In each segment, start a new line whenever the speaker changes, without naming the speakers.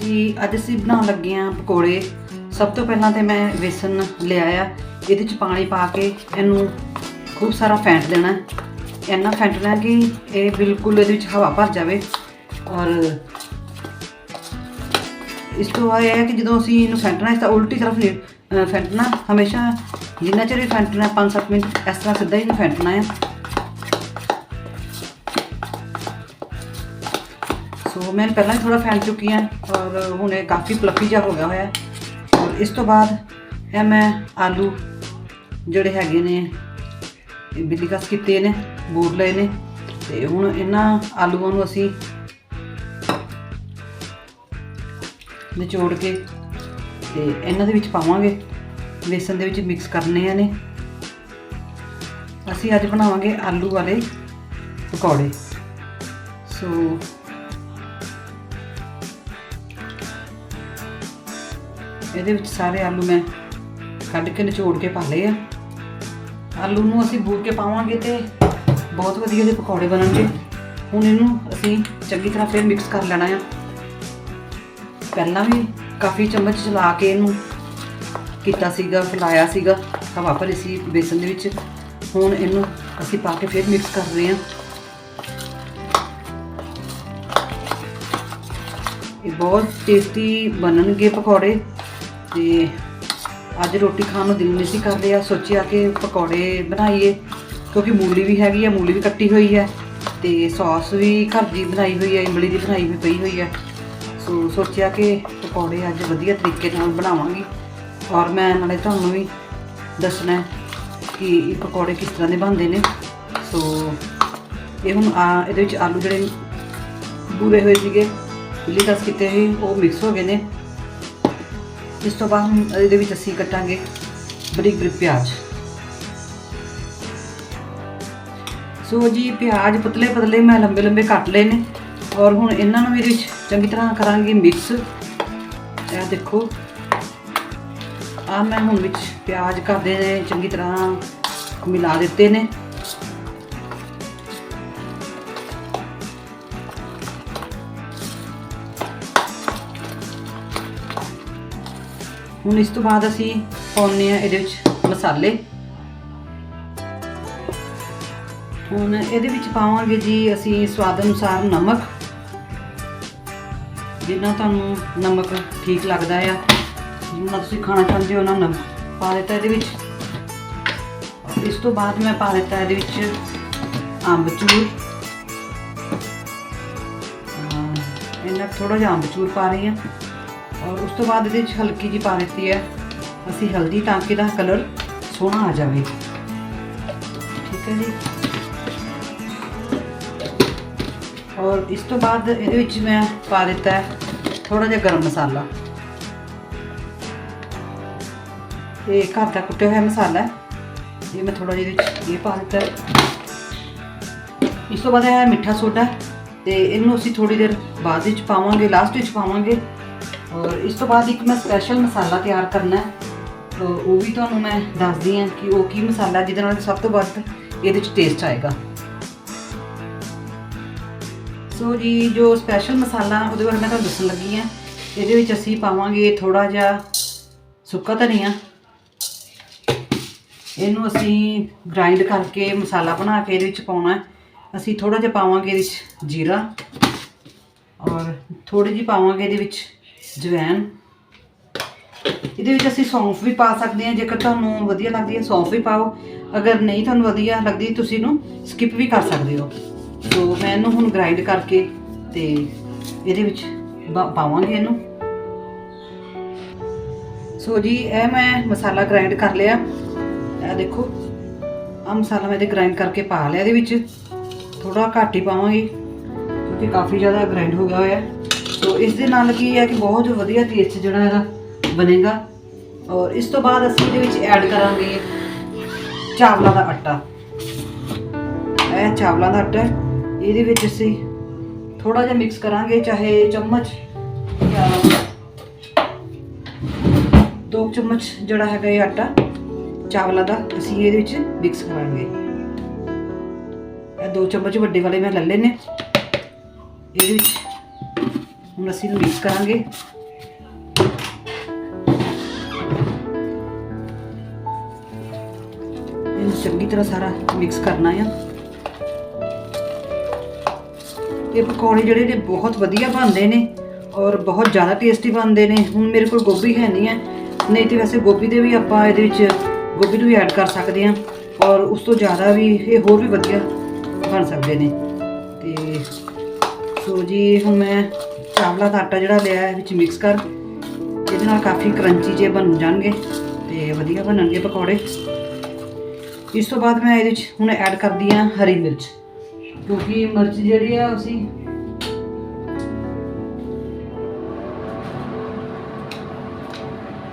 ਜੀ ਅੱਜ ਅਸੀਂ ਬਣਾਉਣ ਲੱਗੇ ਆਂ ਪਕੌੜੇ। ਸਭ ਤੋਂ ਪਹਿਲਾਂ ਤੇ ਮੈਂ ਵੇਸਨ ਲਿਆ ਆ। ਇਹਦੇ ਚ ਪਾਣੀ ਪਾ ਕੇ ਇਹਨੂੰ ਖੂਬ ਸਾਰਾ ਫੈਂਟ ਦੇਣਾ ਇੰਨਾ ਫੈਂਟਣਾ ਕਿ ਇਹ ਬਿਲਕੁਲ ਇਹਦੇ ਵਿੱਚ ਹਵਾ ਭਰ ਜਾਵੇ। ਔਰ ਇਸ ਤੋਂ ਬਾਅਦ ਇਹ ਹੈ ਕਿ ਜਦੋਂ ਅਸੀਂ ਇਹਨੂੰ ਫੈਂਟਣਾ ਇਸ ਤਾਂ ਉਲਟੀ ਤਰਫ ਨਹੀਂ, ਫੈਂਟਣਾ। ਹਮੇਸ਼ਾ ਜਿੰਨਾ ਚਿਰ ਵੀ ਫੈਂਟਣਾ 5-7 ਮਿੰਟ ਇਸ ਤਰ੍ਹਾਂ ਸਿੱਧਾ ਹੀ ਇਹਨੂੰ ਫੈਂਟਣਾ ਹੈ। ਮੈਂ ਪਹਿਲਾਂ ਹੀ ਥੋੜਾ ਫੈਲ ਚੁੱਕੀ ਹਾਂ ਔਰ ਹੁਣ ਇਹ ਕਾਫੀ ਫਲਫੀ ਜਿਹਾ ਹੋ ਗਿਆ ਹੋਇਆ ਔਰ ਇਸ ਤੋਂ ਬਾਅਦ ਇਹ ਮੈਂ ਆਲੂ ਜਿਹੜੇ ਹੈਗੇ ਨੇ, ਇਹ ਬਿੱਲੀ ਕਸ ਕੀਤੇ ਨੇ, ਬੂਰ ਲਏ ਨੇ। ਤੇ ਹੁਣ ਇਹਨਾਂ ਆਲੂਆਂ ਨੂੰ ਅਸੀਂ ਨਿਚੋੜ ਕੇ ਤੇ ਇਹਨਾਂ ਦੇ ਵਿੱਚ ਪਾਵਾਂਗੇ। ਬੇਸਨ ਦੇ ਵਿੱਚ ਮਿਕਸ ਕਰਨੇ ਆ ਨੇ ਅਸੀਂ ਅੱਜ ਬਣਾਵਾਂਗੇ ਆਲੂ ਵਾਲੇ ਪਕੌੜੇ। ਸੋ ਇਹਦੇ ਵਿੱਚ ਸਾਰੇ ਆਲੂ ਮੈਂ ਕੱਢ ਕੇ ਨਿਚੋੜ ਕੇ ਪਾ ਲਏ ਆ। ਆਲੂ ਨੂੰ ਅਸੀਂ ਬੂਰ ਕੇ ਪਾਵਾਂਗੇ ਤੇ ਬਹੁਤ ਵਧੀਆ ਦੇ ਪਕੌੜੇ ਬਣਨਗੇ। ਹੁਣ ਇਹਨੂੰ ਅਸੀਂ ਚੰਗੀ ਤਰ੍ਹਾਂ ਫਿਰ ਮਿਕਸ ਕਰ ਲੈਣਾ ਆ। ਪਹਿਲਾਂ ਵੀ ਕਾਫੀ ਚਮਚ ਚਲਾ ਕੇ ਇਹਨੂੰ ਕੀਤਾ ਸੀਗਾ, ਫਲਾਇਆ ਸੀਗਾ ਹਵਾ ਭਰੀ ਸੀ ਬੇਸਨ ਦੇ ਵਿੱਚ। ਹੁਣ ਇਹਨੂੰ ਅਸੀਂ ਪਾ ਕੇ ਫਿਰ ਮਿਕਸ ਕਰ ਰਹੇ ਹਾਂ ਇਹ ਬਹੁਤ ਟੇਸਟੀ ਬਣਨਗੇ ਪਕੌੜੇ। ਤੇ ਅੱਜ ਰੋਟੀ ਖਾਣ ਨੂੰ ਦਿਲ ਨਹੀਂ ਸੀ ਕਰ ਰਿਹਾ। ਸੋਚਿਆ ਕਿ ਪਕੌੜੇ ਬਣਾਈਏ, ਕਿਉਂਕਿ ਮੂਲੀ ਵੀ ਹੈਗੀ ਆ, ਮੂਲੀ ਵੀ ਕੱਟੀ ਹੋਈ ਹੈ ਤੇ ਸੌਸ ਵੀ ਘਰ ਦੀ ਬਣਾਈ ਹੋਈ ਹੈ, ਇਮਲੀ ਦੀ ਬਣਾਈ ਵੀ ਪਈ ਹੋਈ ਹੈ। ਸੋ ਸੋਚਿਆ ਕਿ ਪਕੌੜੇ ਅੱਜ ਵਧੀਆ ਤਰੀਕੇ ਨਾਲ ਬਣਾਵਾਂਗੀ ਔਰ ਮੈਂ ਨਾਲੇ ਤੁਹਾਨੂੰ ਵੀ ਦੱਸਣਾ ਕਿ ਇਹ ਪਕੌੜੇ ਕਿਸ ਤਰ੍ਹਾਂ ਦੇ ਬਣਦੇ ਨੇ। ਸੋ ਇਹ ਹੁਣ ਆ, ਇਹਦੇ ਵਿੱਚ ਆਲੂ ਜਿਹੜੇ ਬੂਰੇ ਹੋਏ ਸੀਗੇ ਬਿੱਲੀ ਕਸ ਕੀਤੇ ਸੀ, ਉਹ ਮਿਕਸ ਹੋ ਗਏ ਨੇ। ਇਸ ਤੋਂ ਬਾਅਦ ਹੁਣ ਇਹਦੇ ਵਿੱਚ ਅਸੀਂ ਕੱਟਾਂਗੇ ਬਰੀਕ ਬਰੀਕ ਪਿਆਜ਼। ਸੋ ਜੀ, ਪਿਆਜ਼ ਪਤਲੇ ਪਤਲੇ ਮੈਂ ਲੰਬੇ ਲੰਬੇ ਕੱਟ ਲਏ ਨੇ ਔਰ ਹੁਣ ਇਹਨਾਂ ਨੂੰ ਇਹਦੇ ਵਿੱਚ ਚੰਗੀ ਤਰ੍ਹਾਂ ਕਰਾਂਗੇ ਮਿਕਸ। ਇਹ ਦੇਖੋ ਆ ਮੈਂ ਹੁਣ ਵਿੱਚ ਪਿਆਜ਼ ਕਰਦੇ ਨੇ ਚੰਗੀ ਤਰ੍ਹਾਂ ਮਿਲਾ ਦਿੱਤੇ ਨੇ। ਹੁਣ ਇਸ ਤੋਂ ਬਾਅਦ ਅਸੀਂ ਪਾਉਂਦੇ ਆ ਇਹਦੇ ਵਿੱਚ ਮਸਾਲੇ। ਹੁਣ ਇਹਦੇ ਵਿੱਚ ਪਾਵਾਂਗੇ ਜੀ ਅਸੀਂ ਸਵਾਦ ਅਨੁਸਾਰ ਨਮਕ। ਜਿੰਨਾ ਤੁਹਾਨੂੰ ਨਮਕ ਠੀਕ ਲੱਗਦਾ ਆ, ਜਿੰਨਾ ਤੁਸੀਂ ਖਾਣਾ ਚਾਹੁੰਦੇ ਹੋ ਨਾ ਨਮਕ ਪਾ ਦਿੱਤਾ ਇਹਦੇ ਵਿੱਚ। ਇਸ ਤੋਂ ਬਾਅਦ ਮੈਂ ਪਾ ਦਿੱਤਾ ਇਹਦੇ ਵਿੱਚ ਅੰਬਚੂਰ। ਇਹਨਾਂ ਥੋੜਾ ਜਿਹਾ ਅੰਬਚੂਰ ਪਾ ਰਹੀ ਹਾਂ। ਔਰ ਉਸ ਤੋਂ ਬਾਅਦ ਇਹਦੇ ਵਿੱਚ ਹਲਕੀ ਜੀ ਪਾ ਦਿੱਤੀ ਹੈ। ਅਸੀਂ ਹਲਦੀ ਤਾਂ ਕਿ ਦਾ ਕਲਰ ਸੋਹਣਾ ਆ ਜਾਵੇ। ਠੀਕ ਹੈ ਜੀ। ਔਰ ਇਸ ਤੋਂ ਬਾਅਦ ਇਹਦੇ ਵਿੱਚ ਮੈਂ ਪਾ ਦਿੱਤਾ ਹੈ ਥੋੜਾ ਜਿਹਾ ਗਰਮ ਮਸਾਲਾ। ਇਹ ਘਰ ਦਾ ਕੁੱਟਿਆ ਹੋਇਆ ਮਸਾਲਾ ਇਹ ਮੈਂ ਥੋੜਾ ਜਿਹਾ ਇਹਦੇ ਵਿੱਚ ਇਹ ਪਾ ਦਿੱਤਾ ਇਸ ਤੋਂ ਬਾਅਦ ਹੈ ਮਿੱਠਾ ਸੋਡਾ। ਤੇ ਇਹਨੂੰ ਅਸੀਂ ਥੋੜੀ ਦੇਰ ਬਾਅਦ ਵਿੱਚ ਪਾਵਾਂਗੇ ਲਾਸਟ ਵਿੱਚ ਪਾਵਾਂਗੇ। ਔਰ ਇਸ ਤੋਂ ਬਾਅਦ ਇੱਕ ਮੈਂ ਸਪੈਸ਼ਲ ਮਸਾਲਾ ਤਿਆਰ ਕਰਨਾ ਹੈ। ਤਾਂ ਉਹ ਵੀ ਤੁਹਾਨੂੰ ਮੈਂ ਦੱਸਦੀ ਹਾਂ ਕਿ ਉਹ ਕੀ ਮਸਾਲਾ ਜਿਹਦੇ ਨਾਲ ਸਭ ਤੋਂ ਵੱਧ ਇਹਦੇ ਵਿੱਚ ਟੇਸਟ ਆਏਗਾ। ਸੋ ਜੀ, ਜੋ ਸਪੈਸ਼ਲ ਮਸਾਲਾ, ਉਹਦੇ ਬਾਰੇ ਮੈਂ ਤੁਹਾਨੂੰ ਦੱਸਣ ਲੱਗੀ ਹਾਂ। ਇਹਦੇ ਵਿੱਚ ਅਸੀਂ ਪਾਵਾਂਗੇ ਥੋੜਾ ਜਿਹਾ ਸੁੱਕਾ ਧਨੀਆ। ਇਹਨੂੰ ਅਸੀਂ ਗ੍ਰਾਈਂਡ ਕਰਕੇ ਮਸਾਲਾ ਬਣਾ ਕੇ ਇਹਦੇ ਵਿੱਚ ਪਾਉਣਾ ਅਸੀਂ ਥੋੜਾ ਜਿਹਾ ਪਾਵਾਂਗੇ ਇਹਦੇ ਵਿੱਚ ਜੀਰਾ। ਔਰ ਥੋੜੀ ਜਿਹੀ ਪਾਵਾਂਗੇ ਇਹਦੇ ਵਿੱਚ ਜਵੈਨ। ਇਹਦੇ ਵਿੱਚ ਅਸੀਂ ਸੌਂਫ ਵੀ ਪਾ ਸਕਦੇ ਹਾਂ, ਜੇਕਰ ਤੁਹਾਨੂੰ ਵਧੀਆ ਲੱਗਦੀ ਹੈ ਸੌਂਫ ਵੀ ਪਾਓ। ਅਗਰ ਨਹੀਂ ਤੁਹਾਨੂੰ ਵਧੀਆ ਲੱਗਦੀ, ਤੁਸੀਂ ਇਹਨੂੰ ਸਕਿਪ ਵੀ ਕਰ ਸਕਦੇ ਹੋ। ਸੋ ਮੈਂ ਇਹਨੂੰ ਹੁਣ ਗ੍ਰਾਈਂਡ ਕਰਕੇ ਤੇ ਇਹਦੇ ਵਿੱਚ ਪਾ- ਪਾਵਾਂਗੇ ਇਹਨੂੰ। ਸੋ ਜੀ, ਇਹ ਮੈਂ ਮਸਾਲਾ ਗ੍ਰਾਈਂਡ ਕਰ ਲਿਆ। ਇਹ ਦੇਖੋ ਆ ਮਸਾਲਾ ਮੈਂ ਇਹਦੇ ਗ੍ਰਾਈਂਡ ਕਰਕੇ ਪਾ ਲਿਆ ਇਹਦੇ ਵਿੱਚ। ਥੋੜਾ ਘੱਟ ਹੀ ਪਾਵਾਂਗੇ, ਕਿਉਂਕਿ ਕਾਫੀ ਜ਼ਿਆਦਾ ਗ੍ਰਾਈਂਡ ਹੋ ਗਿਆ ਹੋਇਆ। ਹੈ ਸੋ ਇਸ ਦੇ ਨਾਲ ਕੀ ਹੈ ਕਿ ਬਹੁਤ ਵਧੀਆ ਟੇਸਟ ਜਿਹੜਾ ਇਹਦਾ ਬਣੇਗਾ। ਔਰ ਇਸ ਤੋਂ ਬਾਅਦ ਅਸੀਂ ਇਹਦੇ ਵਿੱਚ ਐਡ ਕਰਾਂਗੇ ਚਾਵਲਾਂ ਦਾ ਆਟਾ। ਇਹ ਚਾਵਲਾਂ ਦਾ ਆਟਾ ਇਹਦੇ ਵਿੱਚ ਅਸੀਂ ਥੋੜਾ ਜਿਹਾ ਮਿਕਸ ਕਰਾਂਗੇ, ਚਾਹੇ ਚਮਚ ਜਾਂ ਦੋ ਚਮਚ ਜਿਹੜਾ ਹੈਗਾ ਇਹ ਆਟਾ, ਚਾਵਲਾਂ ਦਾ ਅਸੀਂ ਇਹਦੇ ਵਿੱਚ ਮਿਕਸ ਕਰਾਂਗੇ। ਇਹ ਦੋ ਚਮਚ ਵੱਡੇ ਵਾਲੇ ਮੈਂ ਲੈ ਲਏ ਇਹਦੇ ਵਿੱਚ ਹੁਣ ਅਸੀਂ ਇਹਨੂੰ ਮਿਕਸ ਕਰਾਂਗੇ। ਇਹਨੂੰ ਚੰਗੀ ਤਰ੍ਹਾਂ ਸਾਰਾ ਮਿਕਸ ਕਰਨਾ ਆ। ਇਹ ਪਕੌੜੇ ਜਿਹੜੇ ਨੇ ਬਹੁਤ ਵਧੀਆ ਬਣਦੇ ਨੇ ਔਰ ਬਹੁਤ ਜ਼ਿਆਦਾ ਟੇਸਟੀ ਬਣਦੇ ਨੇ। ਹੁਣ ਮੇਰੇ ਕੋਲ ਗੋਭੀ ਹੈ ਨਹੀਂ ਹੈ। ਨਹੀਂ ਤੇ ਵੈਸੇ ਗੋਭੀ ਦੇ ਵੀ ਆਪਾਂ ਇਹਦੇ ਵਿੱਚ ਗੋਭੀ ਨੂੰ ਵੀ ਐਡ ਕਰ ਸਕਦੇ ਹਾਂ। ਔਰ ਉਸ ਤੋਂ ਜ਼ਿਆਦਾ ਵੀ ਇਹ ਹੋਰ ਵੀ ਵਧੀਆ ਬਣ ਸਕਦੇ ਨੇ। ਤੇ ਸੋ ਜੀ, ਹੁਣ ਮੈਂ ਚਾਵਲਾ ਦਾ ਆਟਾ ਜਿਹੜਾ ਲਿਆ ਹੈ ਵਿੱਚ ਮਿਕਸ ਕਰ। ਇਹਦੇ ਨਾਲ ਕਾਫੀ ਕਰੰਚੀ ਜੇ ਬਣ ਜਾਣਗੇ ਤੇ ਵਧੀਆ ਬਣਨਗੇ ਪਕੌੜੇ। ਇਸ ਤੋਂ ਬਾਅਦ ਮੈਂ ਇਹਦੇ ਵਿੱਚ ਹੁਣ ਐਡ ਕਰਦੀ ਹਾਂ ਹਰੀ ਮਿਰਚ। ਕਿਉਂਕਿ ਮਿਰਚ ਜਿਹੜੀ ਆ ਅਸੀਂ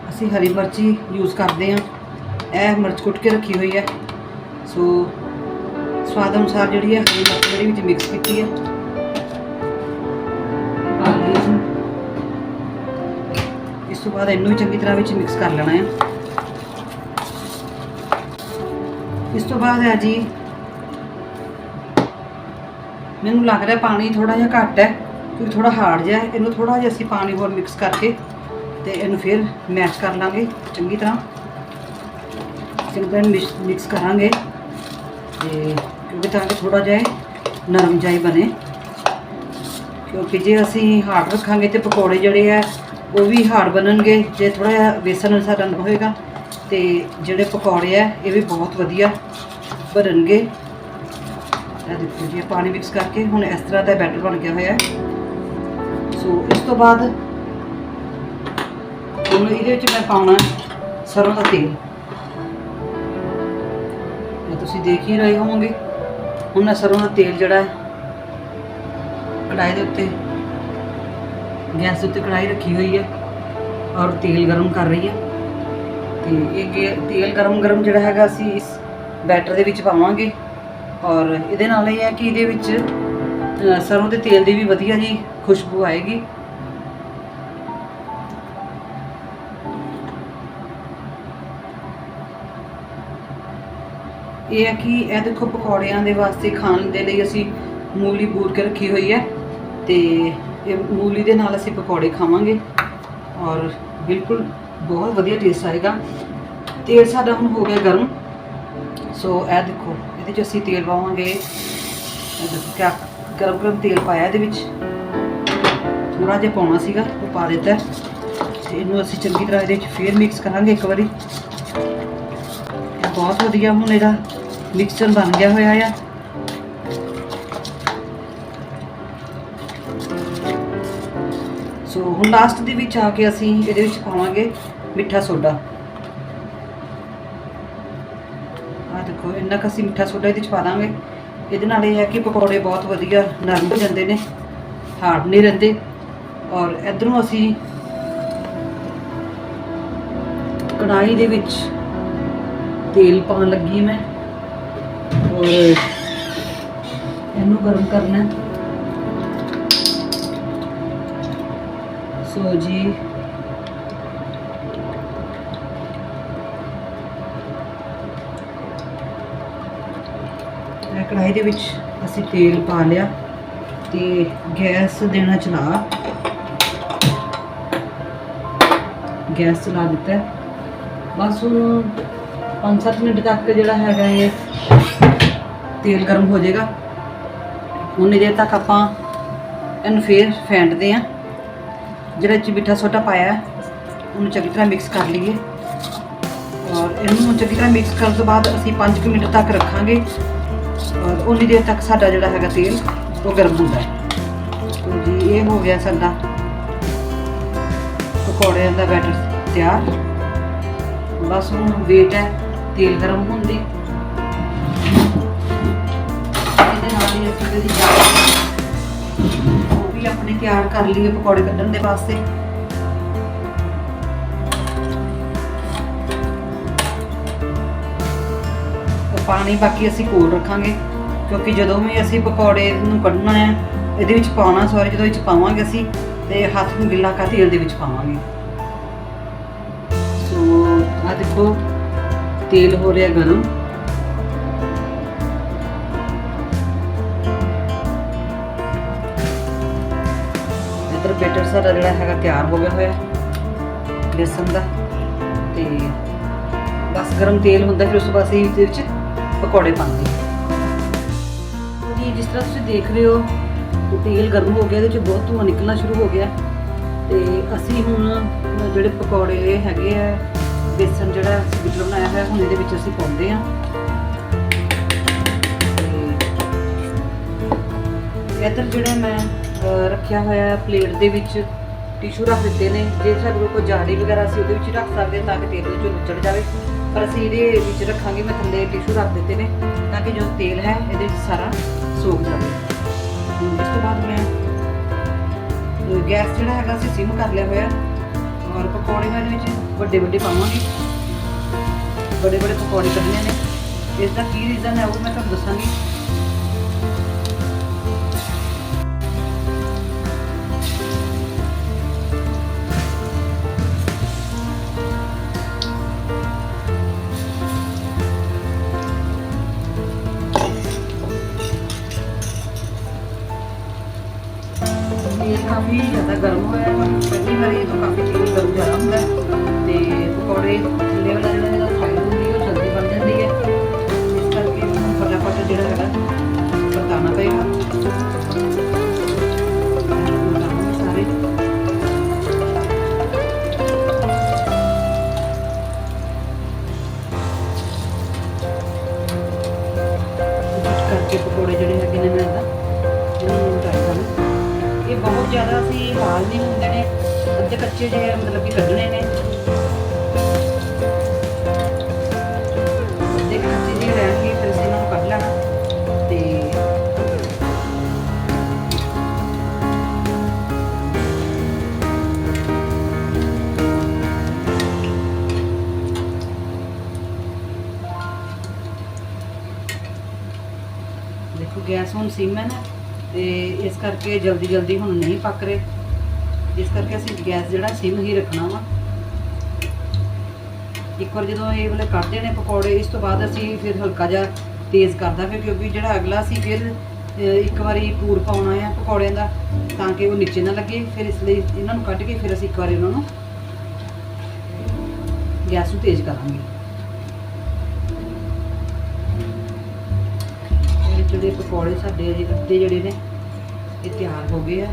ਅਸੀਂ ਹਰੀ ਮਿਰਚ ਹੀ ਯੂਜ਼ ਕਰਦੇ ਹਾਂ। ਇਹ ਮਿਰਚ ਕੁੱਟ ਕੇ ਰੱਖੀ ਹੋਈ ਹੈ। ਸੋ ਸਵਾਦ ਅਨੁਸਾਰ ਜਿਹੜੀ ਹੈ ਹਰੀ ਮਿਰਚ ਜਿਹੜੀ ਵਿੱਚ ਮਿਕਸ ਕੀਤੀ ਹੈ। ਤੋਂ ਬਾਅਦ ਇਹਨੂੰ ਵੀ ਚੰਗੀ ਤਰ੍ਹਾਂ ਵਿੱਚ ਮਿਕਸ ਕਰ ਲੈਣਾ ਹੈ ਇਸ ਤੋਂ ਬਾਅਦ ਹੈ ਜੀ, ਮੈਨੂੰ ਲੱਗ ਰਿਹਾ ਪਾਣੀ ਥੋੜਾ ਜਿਹਾ ਘੱਟ ਹੈ, ਕਿਉਂਕਿ ਥੋੜਾ ਹਾਰਡ ਜਿਹਾ ਇਹਨੂੰ ਥੋੜਾ ਜਿਹਾ ਅਸੀਂ ਪਾਣੀ ਹੋਰ ਮਿਕਸ ਕਰਕੇ ਤੇ ਇਹਨੂੰ ਫਿਰ ਮੈਚ ਕਰ ਲਾਂਗੇ ਚੰਗੀ ਤਰ੍ਹਾਂ। ਚੰਗੀ ਤਰ੍ਹਾਂ ਮਿਕਸ ਕਰਾਂਗੇ ਤੇ ਕਿਉਂਕਿ ਤਾਂ ਕਿ ਥੋੜਾ ਜਿਹਾ ਨਰਮ ਜਿਹਾ ਬਣੇ। ਕਿਉਂਕਿ ਜੇ ਅਸੀਂ ਹਾਰਡ ਰੱਖਾਂਗੇ ਤੇ ਪਕੌੜੇ ਜਿਹੜੇ ਆ ਉਹ ਵੀ ਹਾਰਡ ਬਣਨਗੇ। ਜੇ ਥੋੜਾ ਜਿਹਾ ਬੇਸਨ ਸਾਡਾ ਨਰਮ ਹੋਏਗਾ ਤੇ ਜਿਹੜੇ ਪਕੌੜੇ ਆ, ਇਹ ਵੀ ਬਹੁਤ ਵਧੀਆ ਭਰਨਗੇ ਇਹ ਦੇਖੋ ਜੀ ਪਾਣੀ ਮਿਕਸ ਕਰਕੇ ਹੁਣ ਇਸ ਤਰ੍ਹਾਂ ਦਾ ਬੈਟਰ ਬਣ ਗਿਆ ਹੋਇਆ। ਸੋ ਇਸ ਤੋਂ ਬਾਅਦ ਹੁਣ ਇਹਦੇ ਵਿੱਚ ਮੈਂ ਪਾਉਣਾ ਹੈ ਸਰੋਂ ਦਾ ਤੇਲ। ਇਹ ਤੁਸੀਂ ਦੇਖ ਹੀ ਰਹੇ ਹੋਵੋਗੇ। ਹੁਣ ਮੈਂ ਸਰੋਂ ਦਾ ਤੇਲ ਜਿਹੜਾ ਹੈ ਕੜਾਈ ਦੇ ਉੱਤੇ ਗੈਸ ਦੇ ਉੱਤੇ ਕੜਾਈ ਰੱਖੀ ਹੋਈ ਹੈ ਔਰ ਤੇਲ ਗਰਮ ਕਰ ਰਹੀ ਹੈ। ਤੇ ਇਹ ਗੇ- ਤੇਲ ਗਰਮ ਗਰਮ ਜਿਹੜਾ ਹੈਗਾ ਅਸੀਂ ਇਸ ਬੈਟਰ ਦੇ ਵਿੱਚ ਪਾਵਾਂਗੇ। ਔਰ ਇਹਦੇ ਨਾਲ ਇਹ ਹੈ ਕਿ ਇਹਦੇ ਵਿੱਚ ਅ, ਸਰੋਂ ਦੇ ਤੇਲ ਦੀ ਵੀ ਵਧੀਆ ਜੀ ਖੁਸ਼ਬੂ ਆਏਗੀ। ਇਹ ਹੈ ਕਿ ਇਹ ਦੇਖੋ ਪਕੌੜਿਆਂ ਦੇ ਵਾਸਤੇ ਖਾਣ ਦੇ ਲਈ ਅਸੀਂ ਮੂਲੀ ਬੂਰ ਕੇ ਰੱਖੀ ਹੋਈ ਹੈ। ਤੇ ਇਹ ਮੂਲੀ ਦੇ ਨਾਲ ਅਸੀਂ ਪਕੌੜੇ ਖਾਵਾਂਗੇ ਔਰ ਬਿਲਕੁਲ ਬਹੁਤ ਵਧੀਆ ਟੇਸਟ ਆਏਗਾ। ਤੇਲ ਸਾਡਾ ਹੁਣ ਹੋ ਗਿਆ ਗਰਮ। ਸੋ ਇਹ ਦੇਖੋ, ਇਹਦੇ ਚ ਅਸੀਂ ਤੇਲ ਪਾਵਾਂਗੇ। ਦੇਖੋ ਕਿਆ ਗਰਮ ਗਰਮ ਤੇਲ ਪਾਇਆ ਇਹਦੇ ਵਿੱਚ। ਥੋੜਾ ਜਿਹਾ ਪਾਉਣਾ ਸੀਗਾ, ਉਹ ਪਾ ਦਿੱਤਾ। ਤੇ ਇਹਨੂੰ ਅਸੀਂ ਚੰਗੀ ਤਰ੍ਹਾਂ ਇਹਦੇ ਵਿੱਚ ਫੇਰ ਮਿਕਸ ਕਰਾਂਗੇ ਇੱਕ ਵਾਰੀ। ਬਹੁਤ ਵਧੀਆ ਹੁਣ ਇਹਦਾ ਮਿਕਸਚਰ ਬਣ ਗਿਆ ਹੋਇਆ ਆ। ਸੋ ਹੁਣ ਲਾਸਟ ਦੇ ਵਿੱਚ ਆ ਕੇ ਅਸੀਂ ਇਹਦੇ ਵਿੱਚ ਪਾਵਾਂਗੇ ਮਿੱਠਾ ਸੋਡਾ। ਆ ਦੇਖੋ, ਇੰਨਾ ਕੁ ਅਸੀਂ ਮਿੱਠਾ ਸੋਡਾ ਇਹਦੇ ਵਿੱਚ ਪਾ ਦਾਂਗੇ। ਇਹਦੇ ਨਾਲ ਇਹ ਹੈ ਕਿ ਪਕੌੜੇ ਬਹੁਤ ਵਧੀਆ ਨਰਮ ਹੋ ਜਾਂਦੇ ਨੇ, ਹਾਰਡ ਨਹੀਂ ਰਹਿੰਦੇ। ਔਰ ਇਧਰੋਂ ਅਸੀਂ ਕੜਾਈ ਦੇ ਵਿੱਚ ਤੇਲ ਪਾਉਣ ਲੱਗੀ ਮੈਂ। ਔਰ ਇਹਨੂੰ ਗਰਮ ਕਰਨਾ ਹੈ। ਸੋ ਜੀ। ਕੜਾਹੀ ਦੇ ਵਿੱਚ ਅਸੀਂ ਤੇਲ ਪਾ ਲਿਆ ਤੇ ਗੈਸ ਦੇਣਾ ਚਲਾ। ਗੈਸ ਚਲਾ ਦਿੱਤਾ। ਬਸ ਹੁਣ 5-7 ਮਿੰਟ ਤੱਕ ਜਿਹੜਾ ਹੈਗਾ ਇਹ ਤੇਲ ਗਰਮ ਹੋ ਜਾਏਗਾ। ਉਨੀ ਦੇਰ ਤੱਕ ਆਪਾਂ ਇਹਨੂੰ ਫੇਰ ਫੈਂਟਦੇ ਆ। ਜਿਹੜਾ ਚ ਮਿੱਠਾ ਸੋਡਾ ਪਾਇਆ ਉਹਨੂੰ ਚੰਗੀ ਤਰ੍ਹਾਂ ਮਿਕਸ ਕਰ ਲਈਏ। ਔਰ ਇਹਨੂੰ ਚੰਗੀ ਤਰ੍ਹਾਂ ਮਿਕਸ ਕਰਨ ਤੋਂ ਬਾਅਦ ਅਸੀਂ 5 ਮਿੰਟ ਤੱਕ ਰੱਖਾਂਗੇ। ਔਰ ਉਨੀ ਦੇਰ ਤੱਕ ਸਾਡਾ ਜਿਹੜਾ ਹੈਗਾ ਤੇਲ, ਉਹ ਗਰਮ ਹੁੰਦਾ ਹੈ। ਜੀ, ਇਹ ਹੋ ਗਿਆ ਸਾਡਾ ਪਕੌੜਿਆਂ ਦਾ ਬੈਟਰ ਤਿਆਰ। ਬਸ ਹੁਣ ਵੇਟ ਹੈ, ਤੇਲ ਗਰਮ ਹੋਣ ਦੀ। ਇਹਦੇ ਨਾਲ ਹੀ ਅਸੀਂ ਇਹਦੀ ਉਹ ਆਪਣੇ ਤਿਆਰ ਕਰ ਲਈਏ ਪਕੌੜੇ ਕੱਢਣ ਦੇ ਵਾਸਤੇ। ਤੇ ਪਾਣੀ ਬਾਕੀ ਅਸੀਂ ਕੋਲ ਰੱਖਾਂਗੇ, ਕਿਉਂਕਿ ਜਦੋਂ ਵੀ ਅਸੀਂ ਪਕੌੜੇ ਨੂੰ ਕੱਢਣਾ ਹੈ, ਇਹਦੇ ਵਿੱਚ ਪਾਉਣਾ ਸੌਰੀ ਜਦੋਂ ਵਿੱਚ ਪਾਵਾਂਗੇ ਅਸੀਂ, ਤੇ ਹੱਥ ਨੂੰ ਗਿੱਲਾ ਕਰ ਤੇਲ ਦੇ ਵਿੱਚ ਪਾਵਾਂਗੇ। ਸੋ ਆ ਦੇਖੋ, ਤੇਲ ਹੋ ਰਿਹਾ ਗਰਮ। ਸਾਰਾ ਜਿਹੜਾ ਹੈਗਾ ਤਿਆਰ ਹੋ ਗਿਆ ਹੋਇਆ। ਬੇਸਨ ਦਾ। ਤੇ ਬਸ ਗਰਮ ਤੇਲ ਹੁੰਦਾ, ਫਿਰ ਉਸ ਤੋਂ ਬਾਅਦ ਅਸੀਂ ਇਹਦੇ ਵਿੱਚ ਪਕੌੜੇ ਪਾਉਂਦੇ ਜੀ, ਜਿਸ ਤਰ੍ਹਾਂ ਤੁਸੀਂ ਦੇਖ ਰਹੇ ਹੋ, ਤੇਲ ਗਰਮ ਹੋ ਗਿਆ, ਇਹਦੇ ਵਿੱਚ ਬਹੁਤ ਧੂੰਆਂ ਨਿਕਲਣਾ ਸ਼ੁਰੂ ਹੋ ਗਿਆ। ਤੇ ਅਸੀਂ ਹੁਣ ਜਿਹੜੇ ਪਕੌੜੇ ਹੈਗੇ ਆ, ਬੇਸਨ ਜਿਹੜਾ ਅਸੀਂ ਬਣਾਇਆ ਹੋਇਆ, ਹੁਣ ਇਹਦੇ ਵਿੱਚ ਅਸੀਂ ਪਾਉਂਦੇ ਹਾਂ। ਤੇ ਇੱਧਰ ਜਿਹੜਾ ਮੈਂ ਰੱਖਿਆ ਹੋਇਆ ਪਲੇਟ ਦੇ ਵਿੱਚ ਟਿਸ਼ੂ ਰੱਖ ਦਿੱਤੇ ਨੇ। ਜੇ ਸਾਡੇ ਕੋਲ ਕੋਈ ਜਾਲੀ ਵਗੈਰਾ ਅਸੀਂ ਉਹਦੇ ਵਿੱਚ ਰੱਖ ਸਕਦੇ ਹਾਂ ਤਾਂ ਕਿ ਤੇਲ ਵਿੱਚ ਨੁੱਚੜ ਜਾਵੇ। ਪਰ ਅਸੀਂ ਇਹਦੇ ਵਿੱਚ ਰੱਖਾਂਗੇ, ਮੈਂ ਥੱਲੇ ਟਿਸ਼ੂ ਰੱਖ ਦਿੱਤੇ ਨੇ, ਤਾਂ ਕਿ ਜੋ ਤੇਲ ਹੈ, ਇਹਦੇ ਵਿੱਚ ਸਾਰਾ ਸੋਖ ਜਾਵੇ। ਹੁਣ ਇਸ ਤੋਂ ਬਾਅਦ ਮੈਂ ਗੈਸ ਜਿਹੜਾ ਹੈਗਾ, ਅਸੀਂ ਸਿਮ ਕਰ ਲਿਆ ਹੋਇਆ। ਔਰ ਪਕੌੜੇ ਮੈਂ ਇਹਦੇ ਵਿੱਚ ਵੱਡੇ ਵੱਡੇ ਪਾਵਾਂਗੀ। ਬੜੇ ਬੜੇ ਪਕੌੜੇ ਕੱਢਣੇ ਨੇ। ਇਸ ਦਾ ਕੀ ਰੀਜ਼ਨ ਹੈ, ਉਹ ਮੈਂ ਤੁਹਾਨੂੰ ਦੱਸਾਂਗੀ। ਇਹ ਕਾਫੀ ਜ਼ਿਆਦਾ ਗਰਮ ਹੋਇਆ ਪਹਿਲੀ ਵਾਰੀ ਇਹ ਤੋਂ ਕਾਫੀ ਤੇਲ ਗਰਮ ਜ਼ਿਆਦਾ ਹੁੰਦਾ ਤੇ ਪਕੌੜੇ ਜ਼ਿਆਦਾ ਅਸੀਂ ਲਾਲ ਨਹੀਂ ਹੁੰਦੇ ਨੇ, ਅੱਧੇ ਕੱਚੇ ਜਿਹੇ ਮਤਲਬ ਕਿ ਕੱਢਣੇ ਨੇ। ਅੱਧੇ ਕੱਚੇ ਜਿਹੇ ਰਹਿਣਗੇ, ਫਿਰ ਅਸੀਂ ਇਹਨਾਂ ਨੂੰ ਕੱਢ ਲੈਣਾ। ਤੇ ਦੇਖੋ, ਗੈਸ ਹੁਣ ਸਿਮ ਹੈ ਨਾ, ਤੇ ਇਸ ਕਰਕੇ ਜਲਦੀ ਜਲਦੀ ਹੁਣ ਨਹੀਂ ਪੱਕ ਰਹੇ। ਇਸ ਕਰਕੇ ਅਸੀਂ ਗੈਸ ਜਿਹੜਾ ਸਿਮ ਹੀ ਰੱਖਣਾ ਵਾ। ਇੱਕ ਵਾਰ ਜਦੋਂ ਇਹ ਵਾਲੇ ਕੱਢਦੇ ਨੇ ਪਕੌੜੇ, ਇਸ ਤੋਂ ਬਾਅਦ ਅਸੀਂ ਫਿਰ ਹਲਕਾ ਜਿਹਾ ਤੇਜ਼ ਕਰਦਾ ਫਿਰ ਕਿਉਂਕਿ ਜਿਹੜਾ ਅਗਲਾ ਸੀ ਫਿਰ ਇੱਕ ਵਾਰੀ ਪੂਰ ਪਾਉਣਾ ਆ ਪਕੌੜਿਆਂ ਦਾ, ਤਾਂ ਕਿ ਉਹ ਨੀਚੇ ਨਾ ਲੱਗੇ। ਫਿਰ ਇਸ ਲਈ ਇਹਨਾਂ ਨੂੰ ਕੱਢ ਕੇ ਫਿਰ ਅਸੀਂ ਇੱਕ ਵਾਰੀ ਉਹਨਾਂ ਨੂੰ ਗੈਸ ਨੂੰ ਤੇਜ਼ ਕਰਾਂਗੇ। ਜਿਹੜੇ ਪਕੌੜੇ ਸਾਡੇ ਅਜੇ ਅੱਧੇ ਜਿਹੜੇ ਨੇ, ਇਹ ਤਿਆਰ ਹੋ ਗਏ ਆ।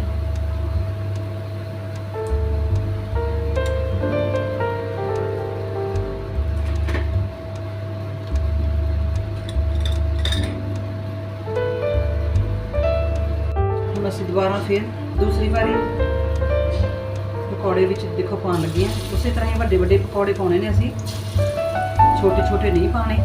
ਫਿਰ ਦੂਸਰੀ ਵਾਰੀ ਪਕੌੜੇ ਵਿੱਚ ਦੇਖੋ ਪਾਉਣ ਲੱਗੇ ਆ ਉਸੇ ਤਰ੍ਹਾਂ ਹੀ ਵੱਡੇ ਵੱਡੇ ਪਕੌੜੇ ਪਾਉਣੇ ਨੇ ਅਸੀਂ। ਛੋਟੇ ਛੋਟੇ ਨਹੀਂ ਪਾਉਣੇ।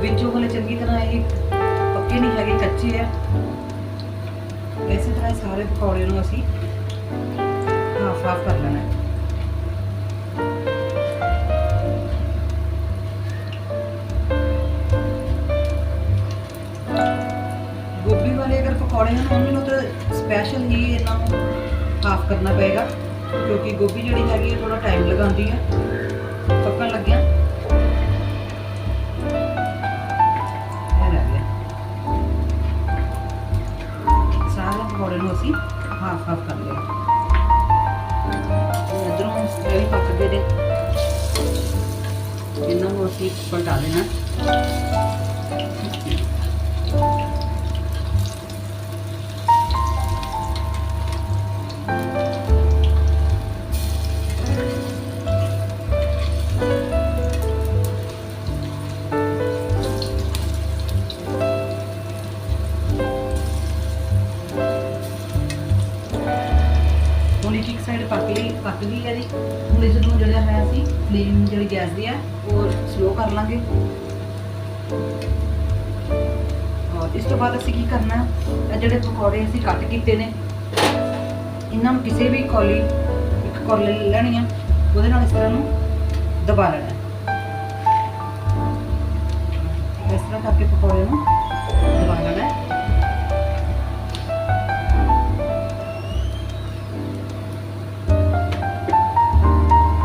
ਦੇਖੋ ਵਿੱਚੋਂ ਹਲੇ ਚੰਗੀ ਤਰ੍ਹਾਂ ਇਹ ਪੱਕੇ ਨਹੀਂ ਹੈਗੇ, ਕੱਚੇ ਆ। ਇਸੇ ਤਰ੍ਹਾਂ ਹੀ ਸਾਰੇ ਪਕੌੜੇ ਨੂੰ ਅਸੀਂ ਹਾਫ ਹਾਫ ਕਰ ਲੈਣਾ। ਹੈ ਗੋਭੀ ਵਾਲੇ ਅਗਰ ਪਕੌੜੇ ਹਨ ਉਹਨਾਂ ਨੂੰ ਤਾਂ ਸਪੈਸ਼ਲ ਹੀ ਇਹਨਾਂ ਨੂੰ ਹਾਫ ਕਰਨਾ ਪਏਗਾ, ਕਿਉਂਕਿ ਗੋਭੀ ਜਿਹੜੀ ਹੈਗੀ ਹੈ ਥੋੜਾ ਟਾਈਮ ਲਗਾਉਂਦੀ ਹੈ ਪੱਕਣ ਲੱਗਿਆ। ਹਾਫ ਹਾਫ ਕਰ ਲਿਆ। ਇਧਰੋਂ ਇਹ ਪੱਕ ਗਏ ਨੇ। ਇਹਨਾਂ ਨੂੰ ਅਸੀਂ ਪਲਟਾ ਦੇਣਾ। ਬਾਅਦ ਅਸੀਂ ਕੀ ਕਰਨਾ? ਇਹ ਜਿਹੜੇ ਪਕੌੜੇ ਅਸੀਂ ਕੱਟ ਕੀਤੇ ਨੇ, ਇਹਨਾਂ ਨੂੰ ਕਿਸੇ ਵੀ ਕੌਲੀ, ਇੱਕ ਕੌਲੀ ਲੈਣੀ ਆ, ਉਹਦੇ ਨਾਲ ਇਸ ਤਰ੍ਹਾਂ ਨੂੰ ਦਬਾ ਲੈਣਾ। ਇਸ ਤਰ੍ਹਾਂ ਕਰਕੇ ਪਕੌੜੇ ਨੂੰ ਦਬਾ ਲੈਣਾ।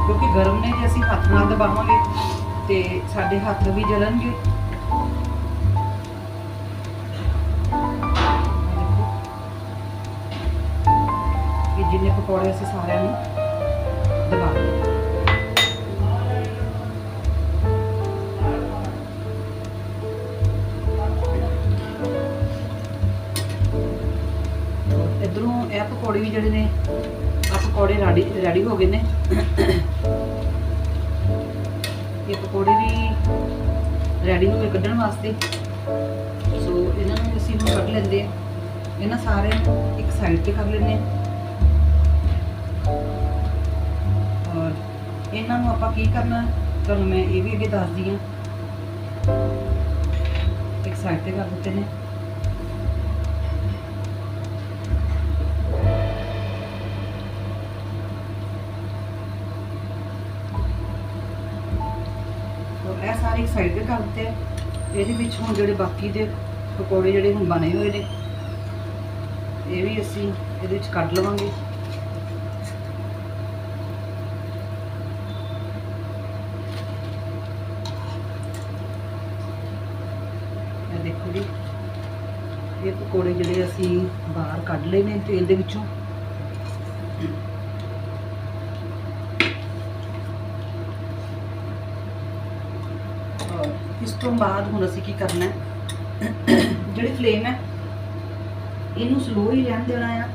ਕਿਉਂਕਿ ਗਰਮ ਨੇ ਜੇ ਅਸੀਂ ਹੱਥ ਨਾਲ ਦਬਾਵਾਂਗੇ ਤੇ ਸਾਡੇ ਹੱਥ ਵੀ ਜਲਣਗੇ। ਪਕੌੜੇ ਅਸੀਂ ਸਾਰਿਆਂ ਨੂੰ ਦਬਾ ਲਏ ਇਧਰੋਂ ਇਹ ਪਕੌੜੇ ਵੀ ਜਿਹੜੇ ਨੇ ਆ ਪਕੌੜੇ ਰੈਡੀ ਰੈਡੀ ਹੋ ਗਏ ਨੇ। ਇਹ ਪਕੌੜੇ ਵੀ ਰੈਡੀ ਹੋ ਗਏ ਕੱਢਣ ਵਾਸਤੇ। ਸੋ ਇਹਨਾਂ ਨੂੰ ਅਸੀਂ ਹੁਣ ਕੱਢ ਲੈਂਦੇ ਆ ਇਹਨਾਂ ਸਾਰਿਆਂ ਨੂੰ ਇੱਕ ਸਾਈਡ ਤੇ ਕਰ ਲੈਂਦੇ ਆ ਔਰ ਇਹਨਾਂ ਨੂੰ ਆਪਾਂ ਕੀ ਕਰਨਾ? ਤੁਹਾਨੂੰ ਮੈਂ ਇਹ ਵੀ ਅੱਗੇ ਦੱਸਦੀ ਆ ਇੱਕ ਸਾਈਡ ਤੇ ਕਰ ਦਿੱਤੇ ਨੇ। ਇਹ ਸਾਰੇ ਇੱਕ ਸਾਈਡ ਤੇ ਕਰ ਦਿੱਤੇ ਆ। ਇਹਦੇ ਵਿੱਚ ਹੁਣ ਜਿਹੜੇ ਬਾਕੀ ਦੇ ਪਕੌੜੇ ਜਿਹੜੇ ਹੁਣ ਬਣੇ ਹੋਏ ਨੇ, ਇਹ ਵੀ ਅਸੀਂ ਇਹਦੇ ਵਿੱਚ ਕੱਢ ਲਵਾਂਗੇ ਇਹ ਦੇਖੋ ਜੀ ਇਹ ਪਕੌੜੇ ਜਿਹੜੇ ਅਸੀਂ ਬਾਹਰ ਕੱਢ ਲਏ ਨੇ ਤੇਲ ਦੇ ਵਿੱਚੋਂ। ਇਸ ਤੋਂ ਬਾਅਦ ਹੁਣ ਅਸੀਂ ਕੀ ਕਰਨਾ ਹੈ? ਜਿਹੜੀ ਫਲੇਮ ਹੈ, ਇਹਨੂੰ ਸਲੋ ਹੀ ਰਹਿਣ ਦੇਣਾ ਆ।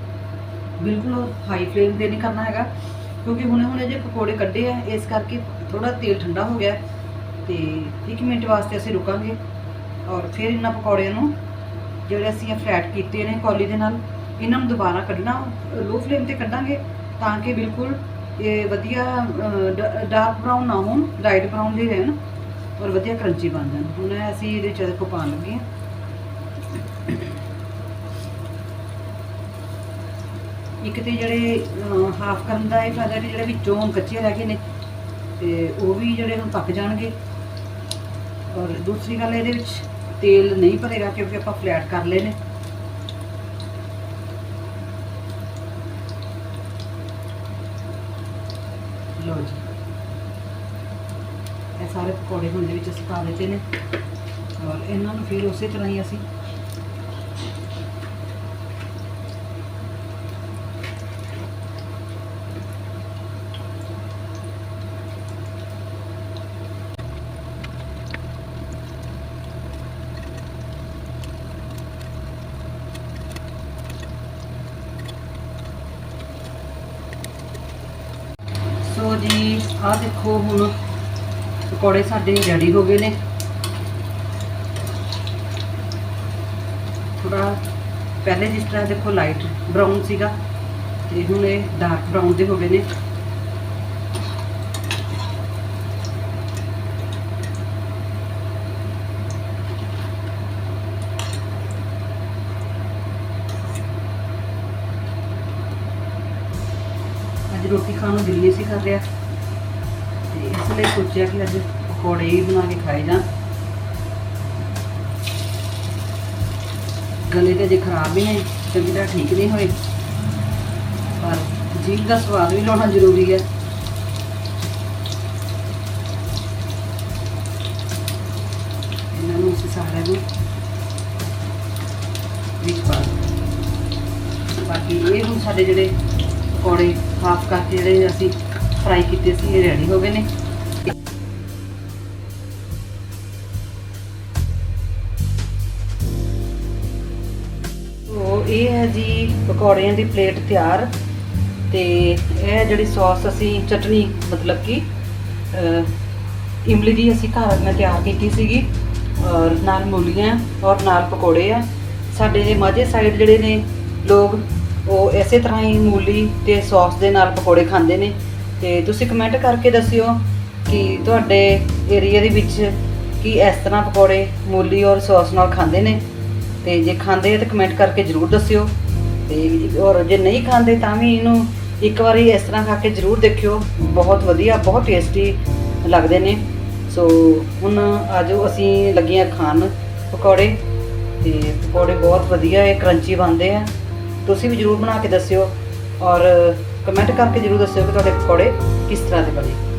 ਬਿਲਕੁਲ ਹਾਈ ਫਲੇਮ ਤੇ ਨਹੀਂ ਕਰਨਾ ਹੈਗਾ, ਕਿਉਂਕਿ ਹੁਣੇ ਹੁਣੇ ਜੇ ਪਕੌੜੇ ਕੱਢੇ ਆ, ਇਸ ਕਰਕੇ ਥੋੜਾ ਤੇਲ ਠੰਡਾ ਹੋ ਗਿਆ ਤੇ 1 ਮਿੰਟ ਵਾਸਤੇ ਅਸੀਂ ਰੁਕਾਂਗੇ ਔਰ ਫਿਰ ਇਹਨਾਂ ਪਕੌੜਿਆਂ ਨੂੰ ਜਿਹੜੇ ਅਸੀਂ ਫਲੈਟ ਕੀਤੇ ਨੇ ਕੌਲੀ ਦੇ ਨਾਲ, ਇਹਨਾਂ ਨੂੰ ਦੁਬਾਰਾ ਕੱਢਣਾ ਲੋ ਫਲੇਮ ਤੇ ਕੱਢਾਂਗੇ ਤਾਂ ਕਿ ਬਿਲਕੁਲ ਇਹ ਵਧੀਆ ਡਾਰਕ ਬਰਾਊਨ ਨਾ ਹੋਣ ਲਾਈਟ ਬਰਾਊਨ ਦੇ ਰਹਿਣ ਔਰ ਵਧੀਆ ਕਰੰਚੀ ਬਣ ਜਾਣ। ਹੁਣ ਅਸੀਂ ਇਹਦੇ ਚ ਦੇਖੋ ਪਾਉਣ ਲੱਗੇ ਹਾਂ। ਇੱਕ ਤੇ ਜਿਹੜੇ ਹਾਫ ਕਰਨ ਦਾ ਇਹ ਫਾਇਦਾ ਕਿ ਜਿਹੜੇ ਵਿੱਚੋਂ ਹੁਣ ਕੱਚੇ ਰਹਿ ਗਏ ਨੇ, ਤੇ ਉਹ ਵੀ ਜਿਹੜੇ ਹੁਣ ਪੱਕ ਜਾਣਗੇ। ਔਰ ਦੂਸਰੀ ਗੱਲ ਇਹਦੇ ਵਿੱਚ ਤੇਲ ਨਹੀਂ ਭਰੇਗਾ ਕਿਉਂਕਿ ਆਪਾਂ ਫਲੈਟ ਕਰ ਲਏ ਨੇ। ਲੋ ਜੀ। ਇਹ ਸਾਰੇ ਪਕੌੜੇ ਹੁਣ ਦੇ ਵਿੱਚ ਅਸੀਂ ਪਾ ਦਿੱਤੇ ਨੇ। ਔਰ ਇਹਨਾਂ ਨੂੰ ਫਿਰ ਉਸੇ ਤਰ੍ਹਾਂ ਹੀ ਅਸੀਂ ਸੋ ਜੀ, ਆਹ ਦੇਖੋ ਹੁਣ ਪਕੌੜੇ ਸਾਡੇ ਰੈਡੀ ਹੋ ਗਏ ਨੇ। ਥੋੜਾ ਪਹਿਲੇ ਜਿਸ ਤਰ੍ਹਾਂ ਦੇਖੋ ਲਾਈਟ ਬਰਾਊਨ ਸੀਗਾ ਤੇ ਹੁਣ ਇਹ ਡਾਰਕ ਬਰਾਊਨ ਦੇ ਹੋ ਗਏ ਨੇ। ਅੱਜ ਰੋਟੀ ਖਾਣ ਨੂੰ ਦਿਲ ਕਰ ਰਿਹਾ ਤੇ ਇਸ ਲਈ ਸੋਚਿਆ ਕਿ ਅੱਜ ਪਕੌੜੇ ਹੀ ਬਣਾ ਕੇ ਖਾਏ ਜਾਣ। ਗਲੇ ਤੇ ਜੇ ਖਰਾਬ ਵੀ ਨੇ, ਚੰਗੀ ਤਰ੍ਹਾਂ ਠੀਕ ਨਹੀਂ ਹੋਏ। ਪਰ ਜੀਭ ਦਾ ਸਵਾਦ ਵੀ ਲਾਉਣਾ ਜ਼ਰੂਰੀ ਹੈ। ਇਹਨਾਂ ਨੂੰ ਅਸੀਂ ਸਾਰਿਆਂ ਨੂੰ ਵਿੱਚ ਪਾ ਬਾਕੀ ਇਹ ਹੁਣ ਸਾਡੇ ਜਿਹੜੇ ਪਕੌੜੇ ਹਾਫ ਕਰਕੇ ਜਿਹੜੇ ਅਸੀਂ ਫਰਾਈ ਕੀਤੇ ਸੀ, ਇਹ ਰੈਡੀ ਹੋ ਗਏ ਨੇ। ਉਹ ਇਹ ਹੈ ਜੀ ਪਕੌੜਿਆਂ ਦੀ ਪਲੇਟ ਤਿਆਰ ਤੇ ਇਹ ਜਿਹੜੀ ਸੌਸ ਅਸੀਂ ਚਟਨੀ ਮਤਲਬ ਕਿ ਇਮਲੀ ਦੀ ਅਸੀਂ ਘਰ ਮੈਂ ਤਿਆਰ ਕੀਤੀ ਸੀਗੀ, ਔਰ ਨਾਲ ਮੂਲੀਆਂ ਔਰ ਨਾਲ ਪਕੌੜੇ ਆ ਸਾਡੇ ਮਾਝੇ ਸਾਈਡ ਜਿਹੜੇ ਨੇ ਲੋਕ, ਉਹ ਇਸੇ ਤਰ੍ਹਾਂ ਹੀ ਮੂਲੀ ਤੇ ਸੌਸ ਦੇ ਨਾਲ ਪਕੌੜੇ ਖਾਂਦੇ ਨੇ। ਤੇ ਤੁਸੀਂ ਕਮੈਂਟ ਕਰਕੇ ਦੱਸਿਓ ਕਿ ਤੁਹਾਡੇ ਏਰੀਆ ਦੇ ਵਿੱਚ ਕੀ ਇਸ ਤਰ੍ਹਾਂ ਪਕੌੜੇ ਮੂਲੀ ਔਰ ਸੌਸ ਨਾਲ ਖਾਂਦੇ ਨੇ। ਤੇ ਜੇ ਖਾਂਦੇ ਆ ਤਾਂ ਕਮੈਂਟ ਕਰਕੇ ਜ਼ਰੂਰ ਦੱਸਿਓ। ਤੇ ਔਰ ਜੇ ਨਹੀਂ ਖਾਂਦੇ ਤਾਂ ਵੀ ਇਹਨੂੰ ਇੱਕ ਵਾਰੀ ਇਸ ਤਰ੍ਹਾਂ ਖਾ ਕੇ ਜ਼ਰੂਰ ਦੇਖਿਓ। ਬਹੁਤ ਵਧੀਆ, ਬਹੁਤ ਟੇਸਟੀ ਲੱਗਦੇ ਨੇ। ਸੋ ਹੁਣ ਆਜੋ ਅਸੀਂ ਲੱਗੀਆਂ ਖਾਣ ਪਕੌੜੇ। ਤੇ ਪਕੌੜੇ ਬਹੁਤ ਵਧੀਆ ਹੈ ਕਰੰਚੀ ਬਣਦੇ ਆ। ਤੁਸੀਂ ਵੀ ਜ਼ਰੂਰ ਬਣਾ ਕੇ ਦੱਸਿਓ। ਔਰ ਕਮੈਂਟ ਕਰਕੇ ਜ਼ਰੂਰ ਦੱਸਿਓ ਕਿ ਤੁਹਾਡੇ ਪਕੌੜੇ ਕਿਸ ਤਰ੍ਹਾਂ ਦੇ ਬਣੇ।